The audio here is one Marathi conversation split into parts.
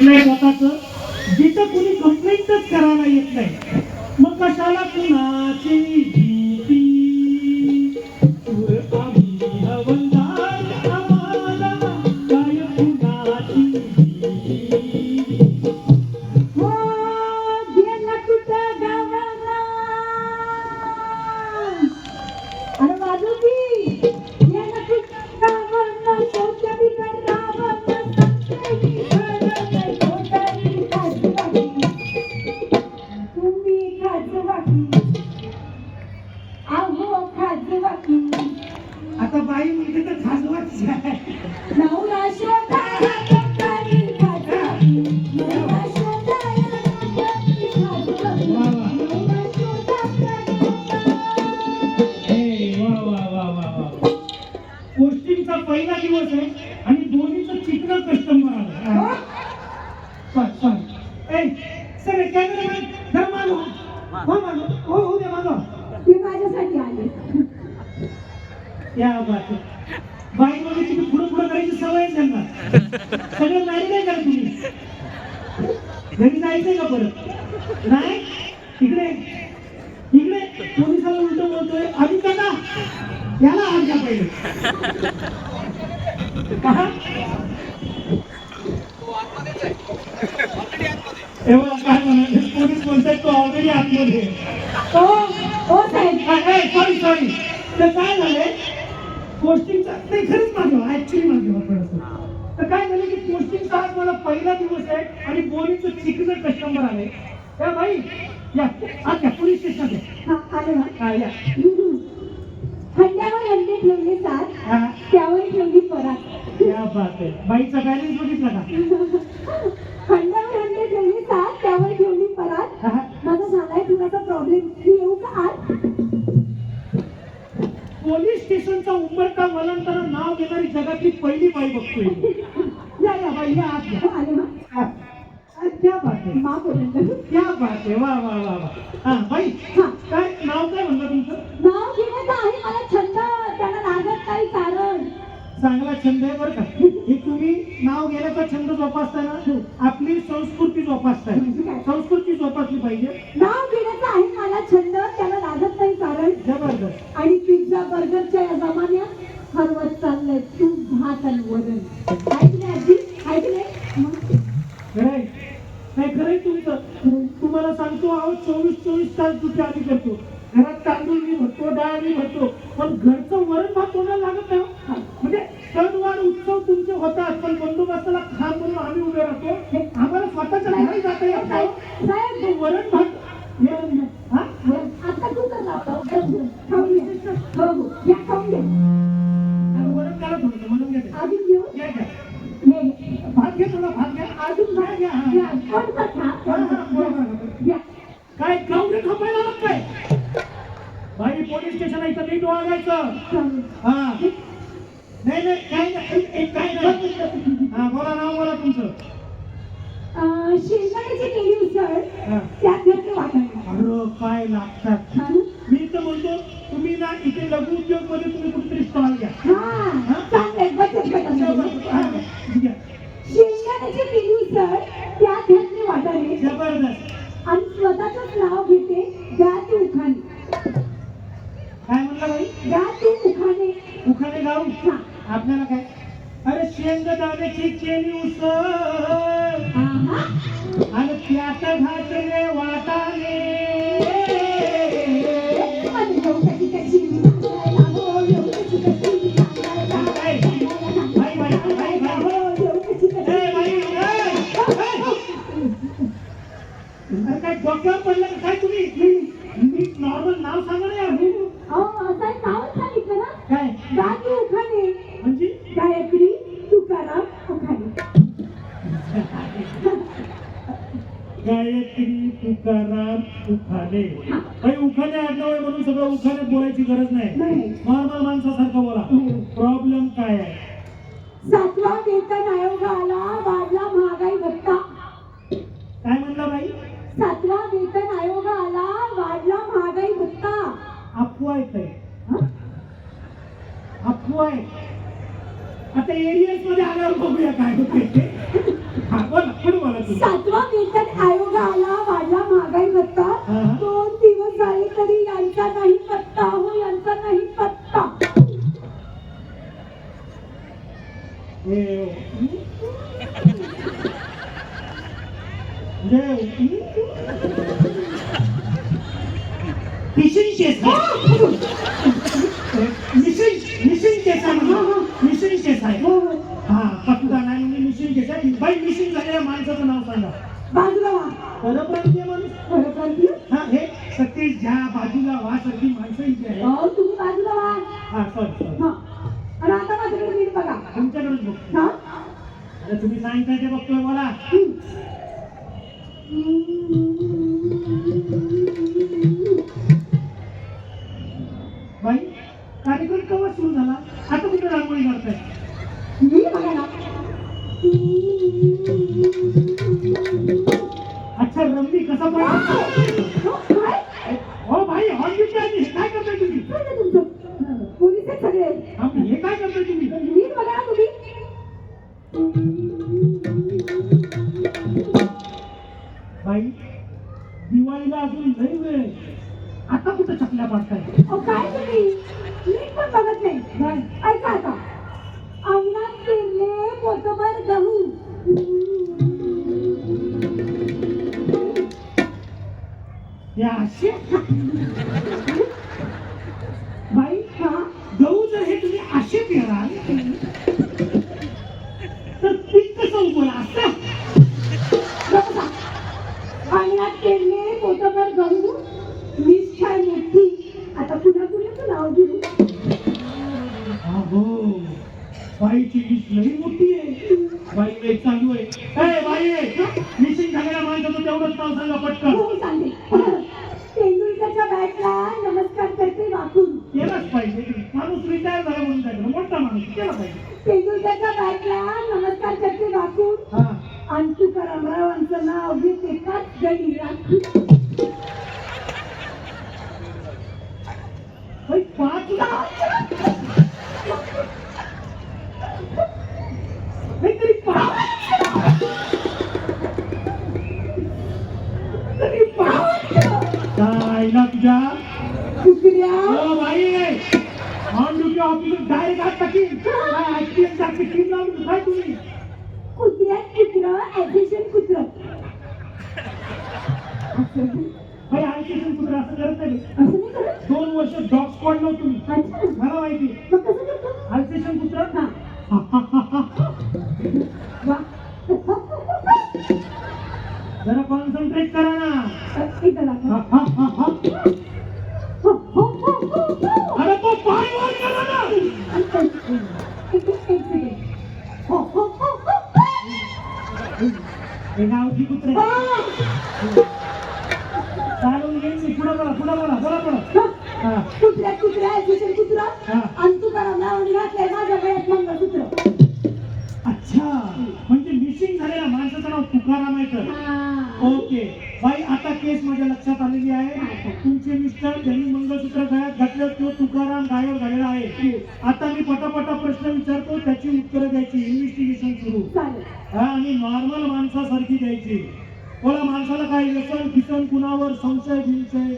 नाही स्वतःच. जिथं कुणी कंप्लेंटच करायला येत नाही मग कशाला कुणाची या बात. बाई मध्ये तुम्ही पुढे पुढे करायची सवय आहे त्यांना. सगळं नाही नाही करा तुम्ही. घरी जायचंय का परत? नाही? इकडे. इकडे. पोलिसाला उलट बोलतोय. आधी काका याला आण का पहिले. पहा. हे बघा, काय म्हणाले? पोलीस बोलतायत तो ऑलरेडी आतमध्ये आहे. हो हो सॉरी सॉरी तर काय झालंय? पोस्टिंगचा नाही खरंच मागेवा ऍक्च्युली मागेवा थोडंसं. तर काय झालं की पोस्टिंगचा आज मला पहिला दिवस आहे आणि बोलीचं चिकन कस्टमर आले त्या बाई या आज या पोलीस स्टेशन हा आले ना हा या. हंड्यावर हंडे ठेवले सात हा. त्यावर ठेवली परात या बात आहे. बाईचा बॅलन्स बघितला का? हंड्यावर हंडे ठेवले सात त्यावर ठेवली परात. माझा झालाय थोडासा प्रॉब्लेम येऊ का आज? पोलीस स्टेशनचा उंबरठा वलांतर नाव घेणारी जगातली पहिली बाई बघतोय. या या बाई या आत या. आले ना? हा. हा, क्या बात आहे. मा बोलत क्या बात आहे. वा वा वा वा. हा बाई हा. काय नाव काय म्हणलं तुमचं? नाव घेण्याचा आहे मला छंद त्याला लागत काही कारण. चांगला छंद आहे बरं का. हे तुम्ही नाव घेण्याचा छंद जोपासताना आपली संस्कृती जोपासताय. संस्कृती जोपासली पाहिजे. नाव घेण्याचा आहे मला छंद त्याला लागत नाही कारण जबरदस्त आणि पिझ्झा बर्गरच्या या जमान्यात हरवत चाललंय तूप भात वजन ऐकले ऐकले खरंय नाही खरंय तुमचं तुम्हाला सांगतो आहोत चोवीस चोवीस तास दुसरी काय गावडे खपायला मग काय बाई पोलीस स्टेशन इथं नीट वागायचं. हा. नाही नाही काय नाही काय नाही. हा बोला नाव बोला तुमचं. शेंगदाण्याची केली उसळ. त्यात अरे काय लागतात? स्वतःच नाव घेते? द्या ती उखाणे. काय म्हणला बाई? द्या ती उखाणे गाव? हा. आपल्याला काय? अरे शेंगदाण्याची केली उसळ. आहा. आणि त्यात घातले वाटाणे. डोक्यावर पडलं काय तुम्ही मी नॉर्मल नाव सांगा ना मी. अहो, असं नावच सांगितलं ना? काय? द्या ती उखाणे. म्हणजे? गायत्री तुकाराम उखाणे. गायत्री तुकाराम उखाणे. बाई उखाणे आडनाव आहे म्हणून सगळं उखाण्यात बोलायची गरज नाही. नॉर्मल माणसासारखं बोला. प्रॉब्लेम काय आहे? सातवा वेतन आयोग आला वाढला महागाई भत्ता. काय म्हणला बाई? सातवा वेतन आयोग आला वाढला महागाई भत्ता. अफवा आहे काय हं? अफवा आहे. आता एरियसमध्ये आल्यावर बघूया काय होते ते. तू सातवा वेतन आयोग आला वाढला महागाई भत्ता. दोन दिवस झाले तरी यांचा नाही पत्ता हो यांचा नाही पत्ता. म्हणजे esqueci. Uau! हे असे माणूस केला पाहिजे. तेंडुलकरच्या बॅटला नमस्कार करते वाकून नाव घेते डायरेक्ट आत टाकीन काय आयपीएल सारखी टीम लावून काय तुम्ही. कुत्र्यात कुत्र. ऍडिशन कुत्र बाई आयपीएल कुठं असं करत नाही. असं नाही करत? दोन वर्ष डॉग स्क्वॉड नव्हतो मी. मला माहिती मग कसं करतो? आयपीएल कुत्र? जरा कॉन्सन्ट्रेट करा ना. एकदा गावठी कुत्रे. चालून घेईन मी पुढे बोला पुढे बोला बोला बोला हा. कुत्र्या कुत्र्या ऍडिशन कुत्रा हा. आणि तुकाराम नावाने घातलंय माझ्या गळ्यात मंगळसूत्र अच्छा म्हणजे मिसिंग झालेल्या माणसाचं नाव तुकाराम आहे तर हा. माणसासारखी द्यायची बोला माणसाला काय व्यसन किसन कुणावर संशय बिंशय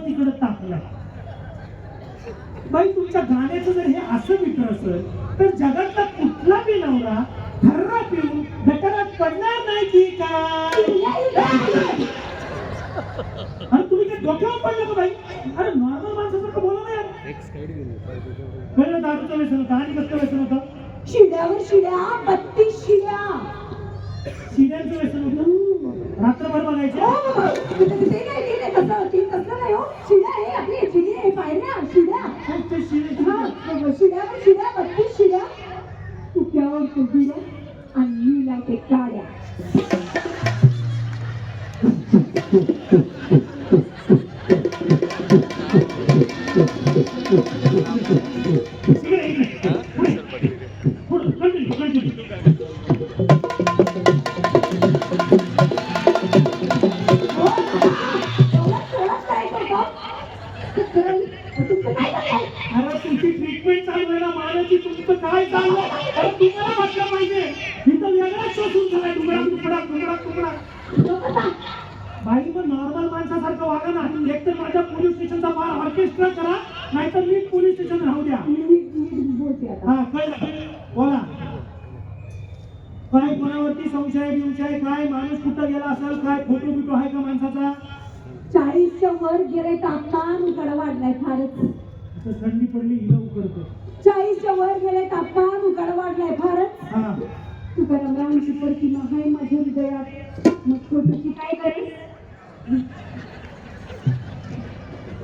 तिकडं तुमच्या गाण्याचं जर हे असं मित्र असेल तर जगातला कुठला बी नवरा थर्रा पिऊन गटारात पडणार नाही की काय? अरे तुम्ही काय डोक्यावर पडलं का बाई? अरे नॉर्मल माणसासारखं बोला ना यार. पहिलं दारूचं व्यसन होतं आणि कसलं व्यसन होतं? शिड्यावर शिड्या बत्तीस शिड्या. शिड्यांचं व्यसन होतं. रात्रभर हो, बघायचं बाबा. तसं ते तसं नाही हो शिड्या आहे आपली शिडी आहे पायऱ्या शिड्या ते शिडे हा, शिड्यावर शिड्या बत्तीस शिड्या उक्यावर कुबीड्या ना एक तर माझ्या पोलीस स्टेशनचा बार ऑर्केस्ट्रा करा नाहीतर मी पोलीस स्टेशन राहू द्या. हा कळलं? बोला. काय कोणावरती संशय बिंशय काय माणूस कुठं गेला असेल काय फोटो बिटो आहे का माणसाचा? चाळीसच्या वर गेले तापमान उकड वाढलाय फारच. थंडी पडली हिला उकडतो चाळीसच्या वर गेले तापमान उकड वाढलाय फारच. हा. तुकारामरावांची प्रतिमा आहे माझ्या हृदयात? मग फोटोची काय करेल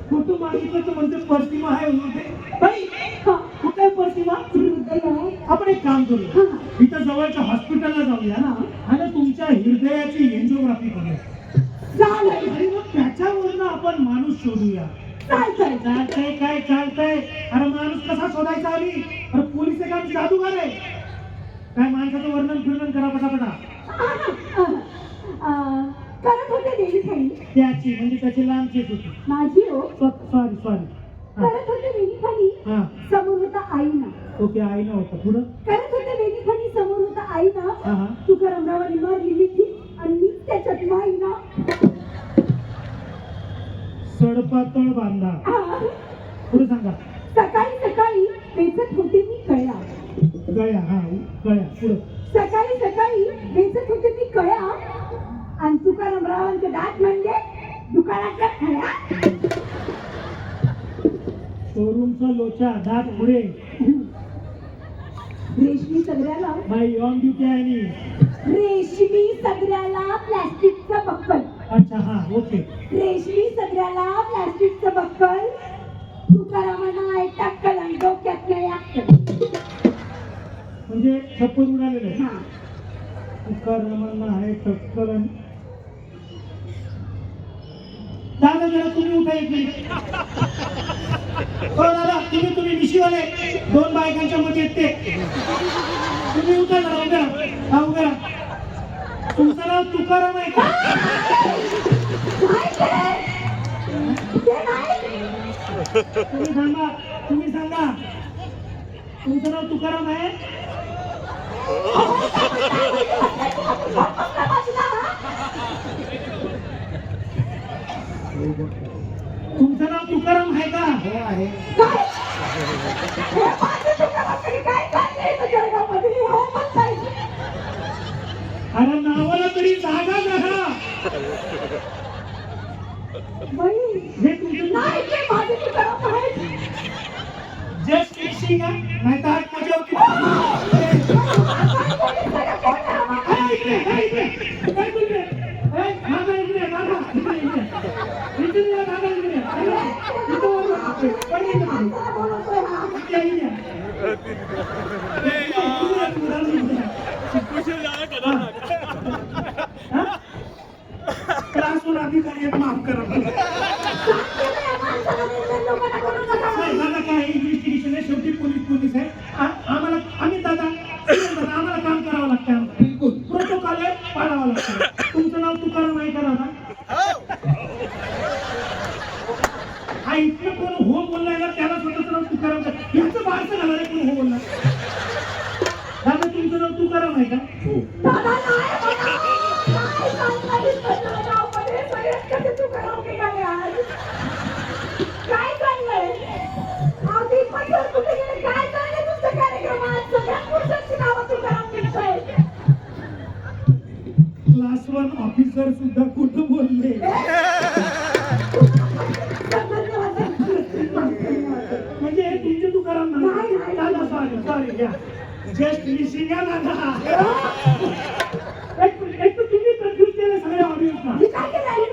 फोटो मागितलं तर म्हणते प्रतिमा आहे म्हणते बाई हा, कुठे प्रतिमा? आपण एक काम करूया. इथं जवळच्या हॉस्पिटलला जाऊया. ना आणि तुमच्या हृदयाची एन्जिओग्राफी करूया. चालेल. आणि मग त्याच्यावरनं आपण माणूस शोधूया. चालतंय चालतंय काय चालतंय? अरे माणूस कसा शोधायचा आम्ही? अरे पोलीस एक आमची जादूगार आहे. काय माणसाचं वर्णन फिरणन करा पटापटा. करत होते देवी त्याची म्हणजे त्याची लांबची होती. माझी हो. सॉरी सॉरी करत होते खाली हा. समोर होता आईना. ओके आई नव्हतं पुढं? करत होते खाली समोर होता आईना. हा हा. तुकारामरावांनी मारलेली ती आणि मी त्याच्यात वाईना सडपातळ बांधा. पुढे सांगा. सकाळी सकाळी वेचत होते मी कळ्या. गळ्या हा गळ्या पुढं. सकाळी सकाळी वेचत होते मी कळ्या. आणि तुकारामरावांचे दात म्हणजे दुकानाच्या खळ्या शोरूमचा लोचा दात पुढे. रेशमी सगळ्याला? बाई ऑन ड्युटी आणि. रेशमी सगळ्याला प्लास्टिकचं बक्कल. अच्छा हा ओके. रेशमी सगळ्याला प्लास्टिकचं बक्कल. तुकारामांना एक टक्कल आणि डोक्यात नाही. म्हणजे छप्पर उडालेलं आहे. हा. तुकारामांना आहे टक्कल आणि दादा जरा तुम्ही उठा एक मिनिट. हो दादा तुम्ही तुम्ही मिशीवाले दोन बायकांच्या मध्ये येते तुम्ही उठा जरा उभे हा उभे तुमचं नाव तुकाराम आहे का? तुम्ही सांगा तुम्ही सांगा. तुमचं नाव तुकाराम आहे? तुमचं नाव तुकाराम आहे का हो आहे? हे? हो. अरे नावाला तरी जागा करा बाई, हे तुमचं. जस्ट फिक्सिंग आहे नाही तर ऑफिसर सुद्धा कुठं बोलले. म्हणजे हे तुमचे तुकाराम नाही, नाही. नाही. दादा सॉरी सॉरी या जस्ट मिसिंग या दादा एक एक तर तुम्ही कन्फ्युज केलं सगळ्या? तुम्ही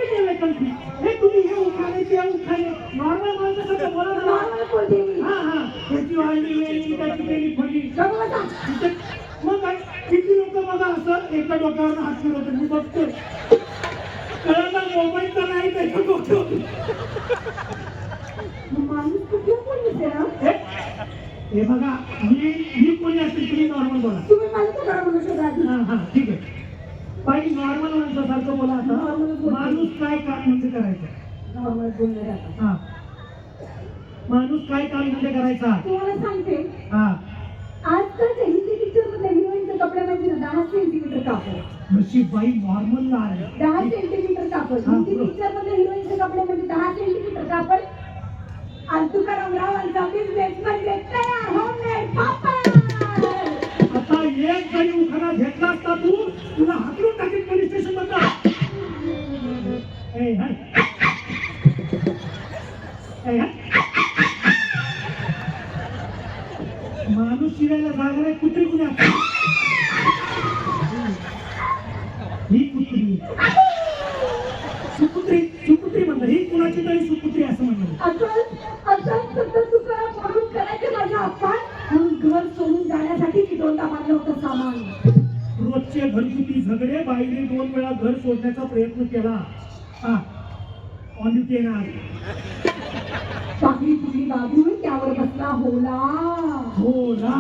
केलं कन्फ्युज हे तुम्ही हे ते नॉर्मल माणसाचं बोलते. हा हा. त्याची वाढली त्याची केली मग काय? किती लोक बघा असं एका डोक्यावर हात फिरवतात. मी बघतोय. कळलं मोबाईल तर नाही त्याच्या डोक्यावर माणूस ना? हे? बघा मी मी कोणी असेल तुम्ही नॉर्मल बोला. तुम्ही मला तुकाराम म्हणू शकता. आधी. हा हा ठीक आहे. बाई नॉर्मल माणसासारखं बोला Normal आता बोल. माणूस काय काम म्हणजे करायचं? नॉर्मल. हा. माणूस काय काम धंदे करायचा? तुम्हाला सांगते. हा. आजकालच्या हिंदी पिक्चर मधल्या हिरोईनचे कपडे म्हणजे ना दहा सेंटीमीटर कापड. नशीब बाई आहे. दहा सेंटीमीटर कापड. हिंदी बरोबर. पिक्चर मधले हिरोईनचे कपडे म्हणजे दहा सेंटीमीटर कापड. आणि तुकाराम रावांचा बिझनेस म्हणजे कुणाची तरी सुपुत्री असं म्हणलं. असं असं फक्त तुकाराम म्हणून करायचे माझ्या आपण म्हणून घर सोडून जाण्यासाठी मी दोनदा मारलं होतं सामान. रोजचे घरगुती झगडे बाईने दोन वेळा घर सोडण्याचा प्रयत्न केला. हा ऑन ड्युटी येणार चांगली तुझी बाजू त्यावर बसला होला. हो ना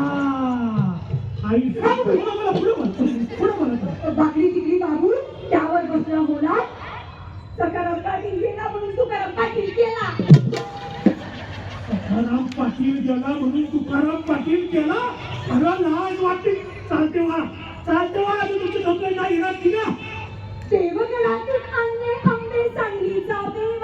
आई तुकाराम पाटील गेला म्हणून तुकाराम पाटील केला अरे लाज वाटते. चालते वा. चालते वा. आता तुमची धोके नाही. येणार की ना देवगणातून अंगे आंबे सांगलीचा देवा